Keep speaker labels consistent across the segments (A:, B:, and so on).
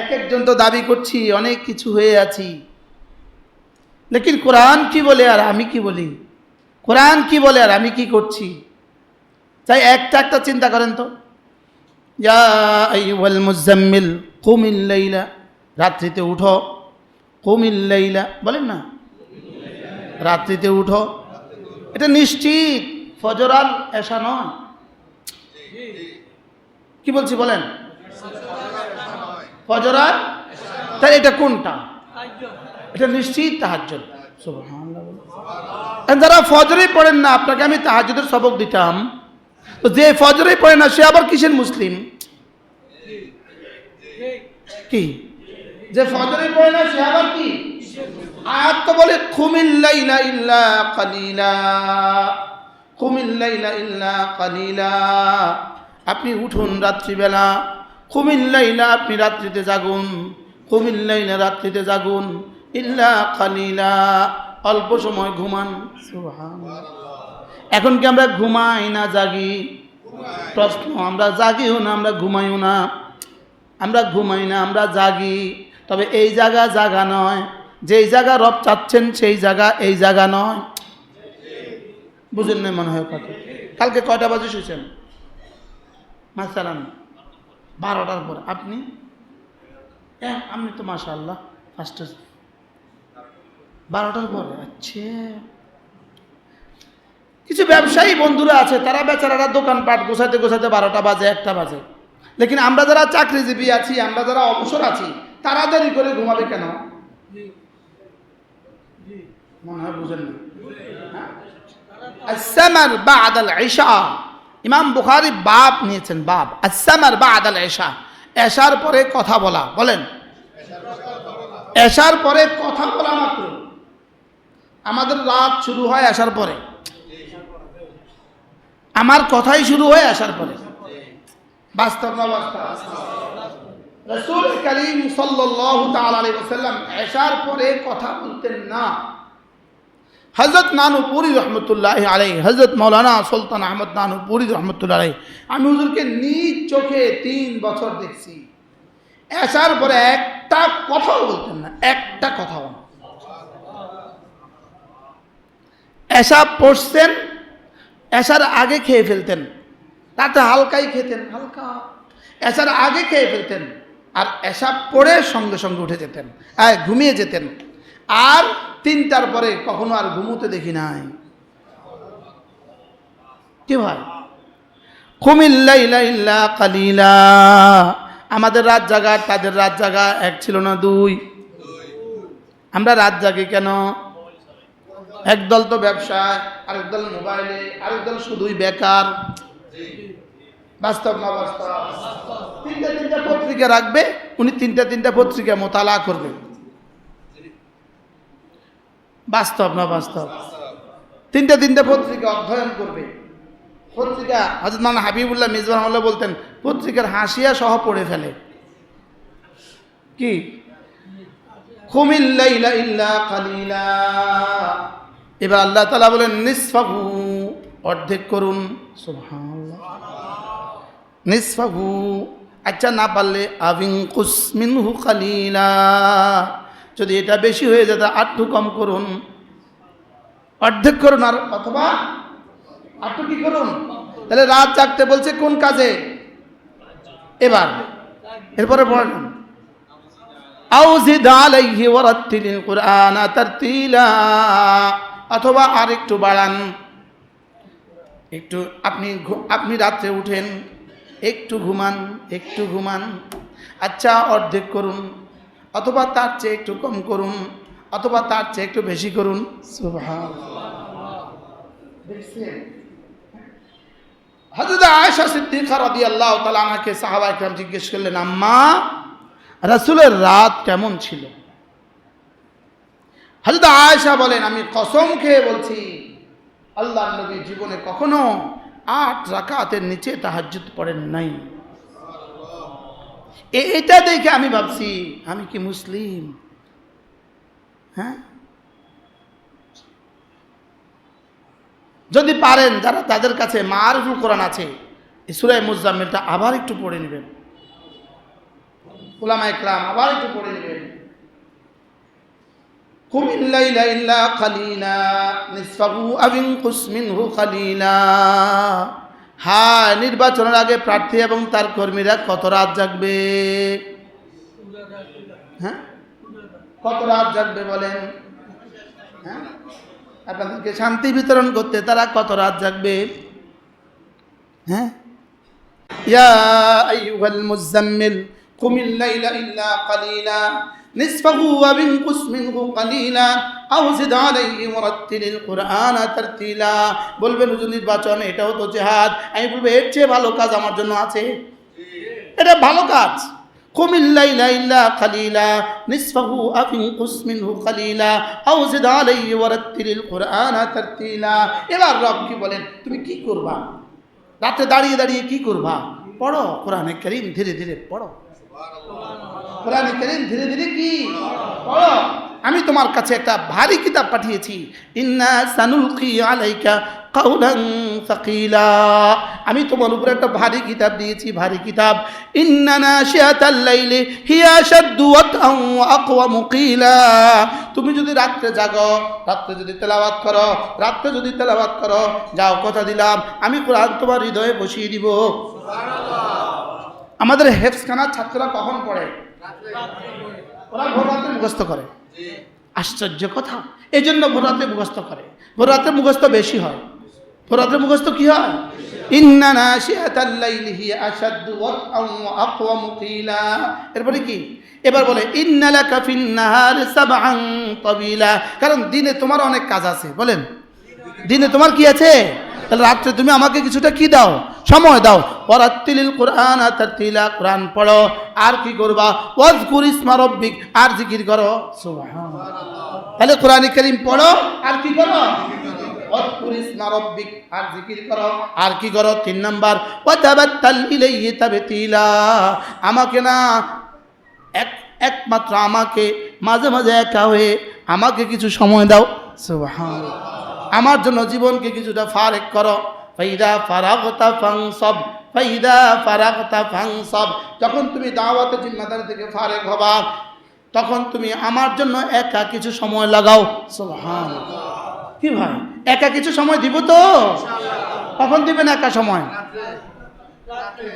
A: এক একজন তো দাবি করছি, অনেক কিছু হয়ে আছি। লেকিন কোরআন কি বলে আর আমি কি বলি? কোরআন কি বলে আর আমি কি করছি? তাই একটা একটা চিন্তা করেন তো। মুজাম্মিল, কুমিল লাইলা, রাত্রিতে উঠো। কুমিল লাইলা, বলেন না? রাত্রিতে উঠো। এটা নিশ্চিত ফজরাল এসা নয়। কি বলছি বলেন? ফজরাল তাহলে এটা কোনটা? এটা নিশ্চিত তাহাজ্জুদ। সুবহানাল্লাহ। যারা ফজরেই পড়েন না, আপনাকে আমি তাহাজ্জুদের সবক দিতাম। তো যে ফজরেই পড়ে না, সে আবার কিসের মুসলিম? কি? যে ফজরেই পড়ে না, সে আবার কি? আয়াত তো বলে খুমিল্লাইলা ইল্লা কালিলা। খুমিল্লাইলা ইল্লা কালিলা। আপনি উঠুন রাত্রিবেলা। খুমিল্লাইলা আপনি রাত্রিতে জাগুন। খুমিল্লাইলা রাত্রিতে জাগুন। ইল্লা কালিলা অল্প সময় ঘুমান। এখন কি আমরা ঘুমাই না জাগি? প্রশ্ন আমরা জাগিও না আমরা ঘুমাইও না। আমরা ঘুমাই না আমরা জাগি। তবে এই জায়গা জাগা নয়। যেই জায়গা রব চাচ্ছেন সেই জায়গা এই জায়গা নয়। বুঝেন না মনে হয় কথা? কালকে কয়টা বাজে শুয়েছেন? মাসালাম বারোটার পর আপনি হ্যাঁ আপনি তো মাসা আল্লাহ ফার্স্টে বারোটার পর আচ্ছা। কিছু ব্যবসায়ী বন্ধুরা আছে, তারা বেচারারা দোকানপাট গোছাতে গোছাতে বারোটা বাজে, একটা বাজে। লেকিন আমরা যারা চাকরিজীবী আছি, আমরা যারা অবসর আছি তাড়াতাড়ি করে ঘুমাবে কেন? মনে হয় বুঝেন না। ইমাম বুখারি বাপ নিয়েছেন, বাপ। আসামার বাদ আল ঈশা এশার পরে কথা বলা, বলেন। এশার পরে কথা বলা মাত্র। আমাদের রাত শুরু হয় আসার পরে। আমার কথাই শুরু হয় আসার পরে। বাস্তব না রসুল করিম আলাইহি ওয়াসাল্লাম এশার পরে কথা বলতেন না। হজরত নানুপুরি রহমতুল্লাহ আলাই হজরত মৌলানা সুলতান আহমদ নানুপুরি রহমতুল্লাহ আলাই আমি হুজুরকে নিজ চোখে তিন বছর দেখছি। এসার পরে একটা কথাও বলতেন না, একটা কথাও এসা পড়ছেন এসার আগে খেয়ে ফেলতেন তাতে হালকাই খেতেন, হালকা। এসার আগে খেয়ে ফেলতেন, আর এসা পড়ে সঙ্গে সঙ্গে উঠে যেতেন ঘুমিয়ে যেতেন। আর তিনটার পরে কখনো আর ঘুমোতে দেখি নাই। কি ভাই? কুমিল্লা কালিলা। আমাদের রাত জাগা, তাদের রাত জাগা, এক ছিল না দুই। আমরা রাত জাগি কেন? একদল তো ব্যবসায়, আরেক দল মোবাইলে, আরেক দল শুধুই বেকার। বাস্তব না বাস্তব? তিনটা তিনটা পত্রিকা রাখবে, উনি তিনটা তিনটা পত্রিকা মোতালা করবে। বাস্তব না বাস্তব? তিনটা তিনটা পত্রিকা অধ্যয়ন করবে। পত্রিকা হজরত মান হাবিবুল্লাহ মিজবান রহমাল্লাহ বলতেন, পত্রিকার হাসিয়া সহ পড়ে ফেলে। কি? ইল্লা কালিলা। এবার আল্লাহ তালা বলেন, নিসফাহু। অর্ধেক করুন। নিসফাহু। আচ্ছা না পারলে আবিং কুসমিনহু কালিলা। যদি এটা বেশি হয়ে যায়, তা আটটু কম করুন। অর্ধেক করুন আর অথবা আটটু কি করুন? তাহলে রাত জাগতে বলছে, কোন কাজে? এবার, এরপরে পড়েন। আউজিদ আলাইহি ওয়ারাত্তিলিল কুরআনা তারতিলা, অথবা আর একটু বাড়ান। একটু, আপনি আপনি রাত্রে উঠেন, একটু ঘুমান একটু ঘুমান। আচ্ছা অর্ধেক করুন। অথবা তার চেয়ে একটু কম করুন, অথবা তার চেয়ে একটু বেশি করুন। হজরত আয়েশা সিদ্দিকা রাদিয়াল্লাহু তাআলা আনহাকে সাহাবা একরাম জিজ্ঞেস করলেন, আম্মা, রাসূলের রাত কেমন ছিল? হজরত আয়েশা বলেন, আমি কসম খেয়ে বলছি আল্লাহ নবী জীবনে কখনো আট রাকাতের নিচে তাহাজ্জুদ পড়েন নাই। এটা দেখে আমি ভাবছি আমি কি মুসলিম হ্যাঁ যদি পারেন যারা তাদের কাছে মারফুল কোরআন আছে এই সুরায় মুজাম্মিলটা আবার একটু পড়ে নেবেন ওলামা ইকরাম আবার একটু পড়ে নেবেন قم الليل إلا قليلا نصفه أو انقص منه قليلا হ্যাঁ নির্বাচনের আগে প্রার্থী এবং তার কর্মীরা কত রাত জাগবে? হ্যাঁ? কত রাত জাগবে বলেন? হ্যাঁ? আপনাদেরকে শান্তি বিতরণ করতে তারা কত রাত জাগবে? হ্যাঁ? ইয়া আইয়ুহাল মুযাম্মিল, কুমিল লাইলা ইল্লা কালিলা। نصفه وانقص منه قليلا أو زد عليه ورتل القرآن ترتيلا বলবেন হুজুর নির্বাচন এটাও তো জেহাদ আমি বলবো এর চেয়ে ভালো কাজ আমার জন্য আছে এটা ভালো কাজ قم الليل إلا قليلا نصفه أو انقص منه قليلا أو زد عليه ورتل القرآن ترتيلا এবার রব কি বলেন তুমি কি করবা রাতে দাঁড়িয়ে দাঁড়িয়ে কি করবা পড়ো কোরআনে করিম ধীরে ধীরে পড়ো কোরআনে করিম ধীরে ধীরে কি? পড়ো। আমি তোমার কাছে একটা ভারী কিতাব পাঠিয়েছি। ইন্না সানুলকি আলাইকা কাউলান সাকিলা। আমি তোমার উপরে একটা ভারী কিতাব দিয়েছি ভারী কিতাব। ইন্না নাশিয়াতাল লাইলি হিয়া শাদ্দু ওয়াতআন ওয়া আকওয়ামু তুমি যদি রাত্রে জাগো রাত্রে যদি তেলাওয়াত করো রাত্রে যদি তেলাওয়াত করো যাও কথা দিলাম। আমি কোরআন তোমার হৃদয়ে বসিয়ে দিব। আমাদের হেফসখানার ছাত্ররা কখন পড়ে? ওরা ভোররাতে মুখস্থ করে। আশ্চর্য কথা। এই জন্য ভোররাতে মুখস্থ করে। ভোররাতে মুখস্থ বেশি হয়। ভোররাতে মুখস্থ কি হয়? এরপরে কি? এবার বলে ইন্না লাকা ফিন নাহারি সাবআন তাবিলা। কারণ দিনে তোমার অনেক কাজ আছে বলেন। দিনে তোমার কি আছে? তাহলে রাত্রে তুমি আমাকে কিছুটা কি দাও? সময় দাও। পরাত্তিলিল কোরআন তারতিলা কোরআন পড়ো। আর কি করবা? ওয়াজকুর ইসমা রব্বিক। আর জিকির করো। তাহলে কোরআন করিম পড়ো। আর কি করো? আর জিকির করো। আর কি করো? তিন নাম্বার। আমাকে না এক একমাত্র আমাকে মাঝে মাঝে একা হয়ে আমাকে কিছু সময় দাও। আমার জন্য জীবনকে কিছুটা ফারেক করো। ফাইদা ফারাগতা ফাংসব ফাইদা ফারাগতা ফাংসব। যখন তুমি দাওয়াতে জিম্মাদারি থেকে ফারেক হবা তখন তুমি আমার জন্য একা কিছু সময় লাগাও। সুবহানাল্লাহ। কি ভাই? একা কিছু সময় দিব তো? কখন দিবেন একা সময়?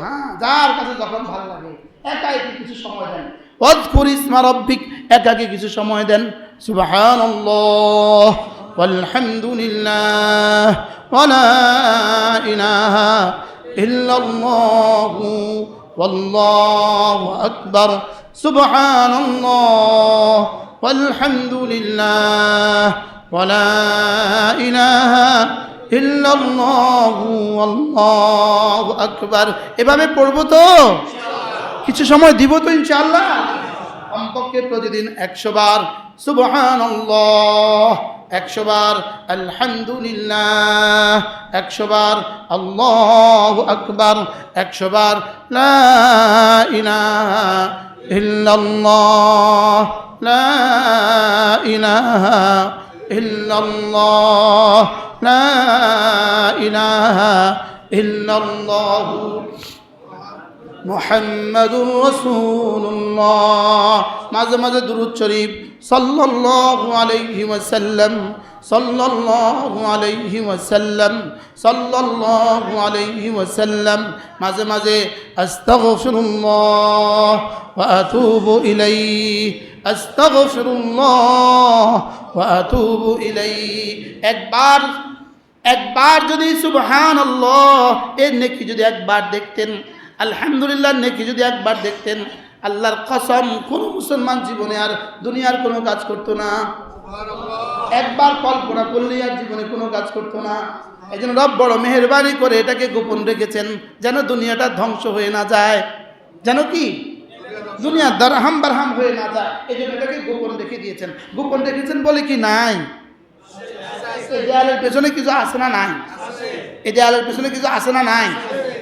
A: হ্যাঁ যার কাছে যখন ভালো লাগে একা একটু কিছু সময় দেন? অদ্কুর ইসমা রব্বিক একাকে কিছু সময় দেন। সুবহানাল্লাহ। والحمد لله ولا إله إلا الله والله أكبر سبحان الله والحمد لله ولا إله إلا الله والله أكبر এভাবে পড়বো তো কিছু সময় দিব তো ইনশাআল্লাহ কমপক্ষে প্রতিদিন একশো বার সুবহান একশো বার আলহামদুলিল্লাহ, একশো বার আল্লাহ আকবার, একশো বার ইল্লাল্লাহ, লা ইলাহা ইল্লাল্লাহ, লা ইলাহা ইল্লাল্লাহ। মোহাম্মদুর রসুল্লাহ মাঝে মাঝে দুরুদ শরীফ সাল্লাল্লাহু আলাইহি ওয়াসাল্লাম, সাল্লাল্লাহু আলাইহি ওয়াসাল্লাম, সাল্লাল্লাহু আলাইহি ওয়াসাল্লাম। মাঝে মাঝে আস্তাগফিরুল্লাহ ওয়া আতুবু ইলাইহি, আস্তাগফিরুল্লাহ ওয়া আতুবু ইলাইহি। একবার একবার যদি সুবহানাল্লাহ, এর নেকি যদি একবার দেখতেন আলহামদুলিল্লাহ, নেকি যদি একবার দেখতেন, আল্লাহর কসম, কোন মুসলমান জীবনে আর দুনিয়ার কোনো কাজ করতো না। একবার কল্পনা করলেই আর জীবনে কোনো কাজ করতো না। এই জন্য রব বড় মেহরবানি করে এটাকে গোপন রেখেছেন, যেন দুনিয়াটা ধ্বংস হয়ে না যায়। যেন কি? দুনিয়া দারহাম বারহাম হয়ে না যায়। এই জন্য এটাকে গোপন রেখে দিয়েছেন। গোপন রেখেছেন বলে কি নাই? এই দেয়ালের পেছনে কিছু আসে না নাই? এই দেয়ালের পেছনে কিছু আসে না নাই?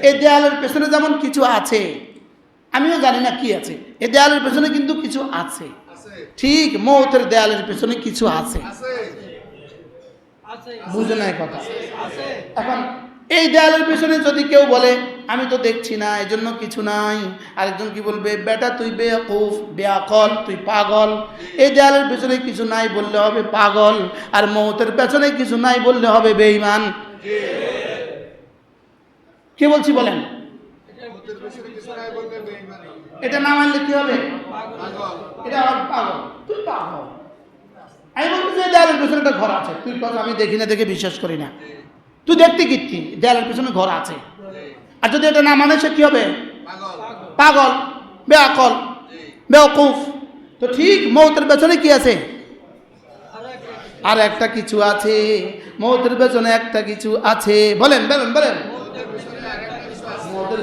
A: এই দেয়ালের পেছনে যেমন কিছু আছে আমিও জানি না কি আছে। এই দেয়ালের পেছনে কিন্তু কিছু আছে। ঠিক মৌতের দেয়ালের পেছনে কিছু আছে। বুঝে নাই কথা। এখন এই দেয়ালের পেছনে যদি কেউ বলে আমি তো দেখছি না এই জন্য কিছু নাই। আরেকজন কি বলবে বেটা তুই বেকুফ বেআকল তুই পাগল। এই দেয়ালের পেছনে কিছু নাই বললে হবে পাগল আর মৌতের পেছনে কিছু নাই বললে হবে বেঈমান। কে বলছি বলেন? এটা না মানলে কি হবে? এটা পাগল। তুই পাগল। আমি বলতে যে দেয়ালের পেছনে একটা ঘর আছে। তুই কথা আমি দেখি না, দেখে বিশ্বাস করি না। তুই দেখতে কিচ্ছি দেয়ালের পেছনে ঘর আছে। আর যদি এটা না মানে সে কি হবে? পাগল। বেআকল বেওকুফ। তো ঠিক মৌতের পেছনে কি আছে? আর একটা কিছু আছে। মৌতের পেছনে একটা কিছু আছে। বলেন বলেন বলেন।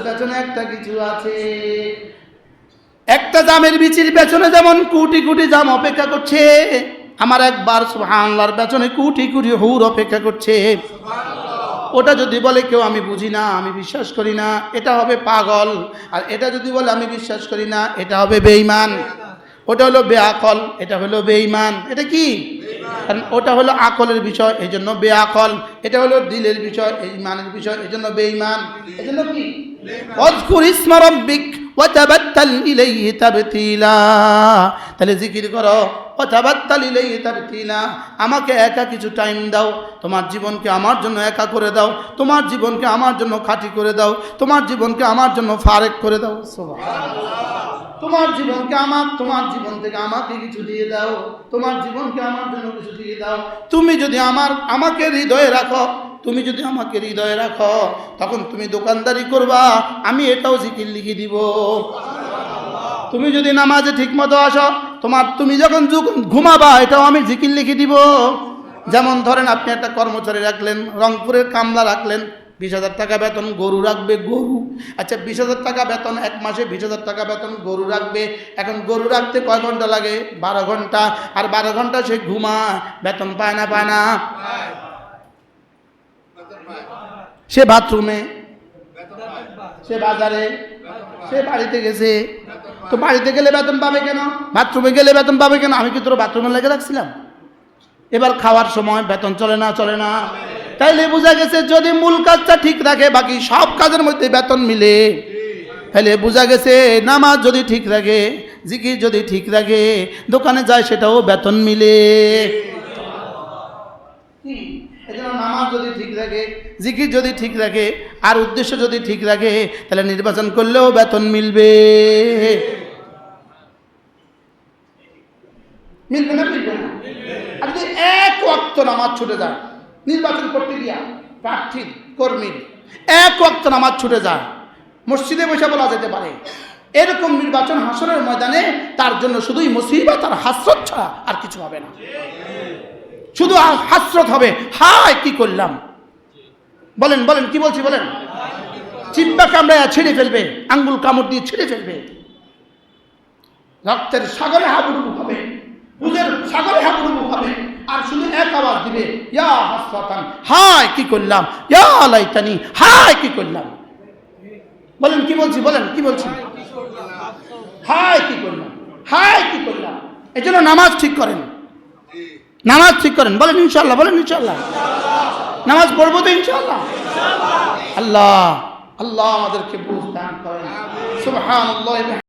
A: পেছনে একটা কিছু আছে। একটা জামের বিচির পেছনে যেমন কুটি কুটি জাম অপেক্ষা করছে, আমার একবার সুবহানাল্লাহর পেছনে কুটি কুটি হুর অপেক্ষা করছে। ওটা যদি বলে কেউ, আমি বুঝি না, আমি বিশ্বাস করি না, এটা হবে পাগল। আর এটা যদি বলে, আমি বিশ্বাস করি না, এটা হবে বেঈমান। ওটা হলো বেআকল এটা হলো বেঈমান। এটা কি? কারণ ওটা হলো আকলের বিষয় এই জন্য বেআকল। এটা হলো দিলের বিষয় এই মানের বিষয় এই জন্য বেঈমান। এই জন্য কি অজকুর ইসমা রব্বিক। ওয়াতাবাত্তাল ইলাইহি তাবতিলা। তাহলে জিকির করো, ওয়াতাবাত্তাল ইলাইহি তাবতিলা। আমাকে একা কিছু টাইম দাও, তোমার জীবনকে আমার জন্য একা করে দাও, তোমার জীবনকে আমার জন্য খাঁটি করে দাও, তোমার জীবনকে আমার জন্য ফারেক করে দাও। তোমার জীবনকে আমার, তোমার জীবন থেকে আমাকে কিছু দিয়ে দাও, তোমার জীবনকে আমার জন্য কিছু দিয়ে দাও। তুমি যদি আমার, আমাকে হৃদয়ে রাখো তুমি যদি আমাকে হৃদয়ে রাখো, তখন তুমি দোকানদারি করবা, আমি এটাও জিকির লিখে দিব। তুমি যদি নামাজে ঠিক মতো আসো, তোমার তুমি যখন ঘুমাবা, এটাও আমি জিকির লিখে দিব। যেমন ধরেন আপনি একটা কর্মচারী রাখলেন, রংপুরের কামলা রাখলেন, বিশ হাজার টাকা বেতন, গরু রাখবে গরু। আচ্ছা বিশ হাজার টাকা বেতন, এক মাসে বিশ হাজার টাকা বেতন, গরু রাখবে। এখন গরু রাখতে কয় ঘণ্টা লাগে? বারো ঘণ্টা। আর বারো ঘণ্টা সে ঘুমা বেতন পায় না পায় না। সে বাথরুমে, সে বাজারে, সে বাড়িতে গেছে। তো বাড়িতে গেলে বেতন পাবে কেন? বাথরুমে গেলে বেতন পাবে কেন? আমি কি তোর বাথরুমে লেগে রাখছিলাম? এবার খাওয়ার সময় বেতন চলে না চলে না। তাইলে বোঝা গেছে যদি মূল কাজটা ঠিক রাখে, বাকি সব কাজের মধ্যে বেতন মিলে। তাহলে বোঝা গেছে নামাজ যদি ঠিক রাখে, জিকির যদি ঠিক রাখে, দোকানে যায় সেটাও বেতন মিলে? এজন্য নামাজ যদি ঠিক রাখে, জিকির যদি ঠিক রাখে, আর উদ্দেশ্য যদি ঠিক রাখে, তাহলে নির্বাচন করলেও বেতন মিলবে। মিলবে না মিলবে আর যদি এক ওয়াক্ত নামাজ ছুটে যায়, নির্বাচন করতে গিয়া প্রার্থীর কর্মীর এক ওয়াক্ত নামাজ ছুটে যায়, মসজিদে বসে বলা যেতে পারে, এরকম নির্বাচন হাসনের ময়দানে তার জন্য শুধুই মুসিবত আর হাসরত ছাড়া আর কিছু হবে না। শুধু হাসরত হবে। হায়, কি করলাম? বলেন বলেন, কি বলছি, বলেন? চিপ্পা কামড়ায় ছেড়ে ফেলবে, আঙ্গুল কামড় দিয়ে ছেড়ে ফেলবে। রক্তের সাগরে হাবুডুবু হবে বুঝের সাগরে হাবুডুবু হবে, আর শুধু এক আওয়াজ দিবে, ইয়া হাসরাতান, হায়, কি করলাম? ইয়া লাইতানি, হায়, কি করলাম? বলেন, কি বলছি, বলেন, কি বলছি? হায়, কি করলাম? হায়, কি করলাম? এই জন্য নামাজ ঠিক করেন। নামাজ ঠিক করেন, বলেন ইনশাল্লাহ বলেন ইনশাল্লাহ নামাজ পড়ব তো ইনশাল্লাহ আল্লাহ আল্লাহ আমাদেরকে বুঝ দান করেন।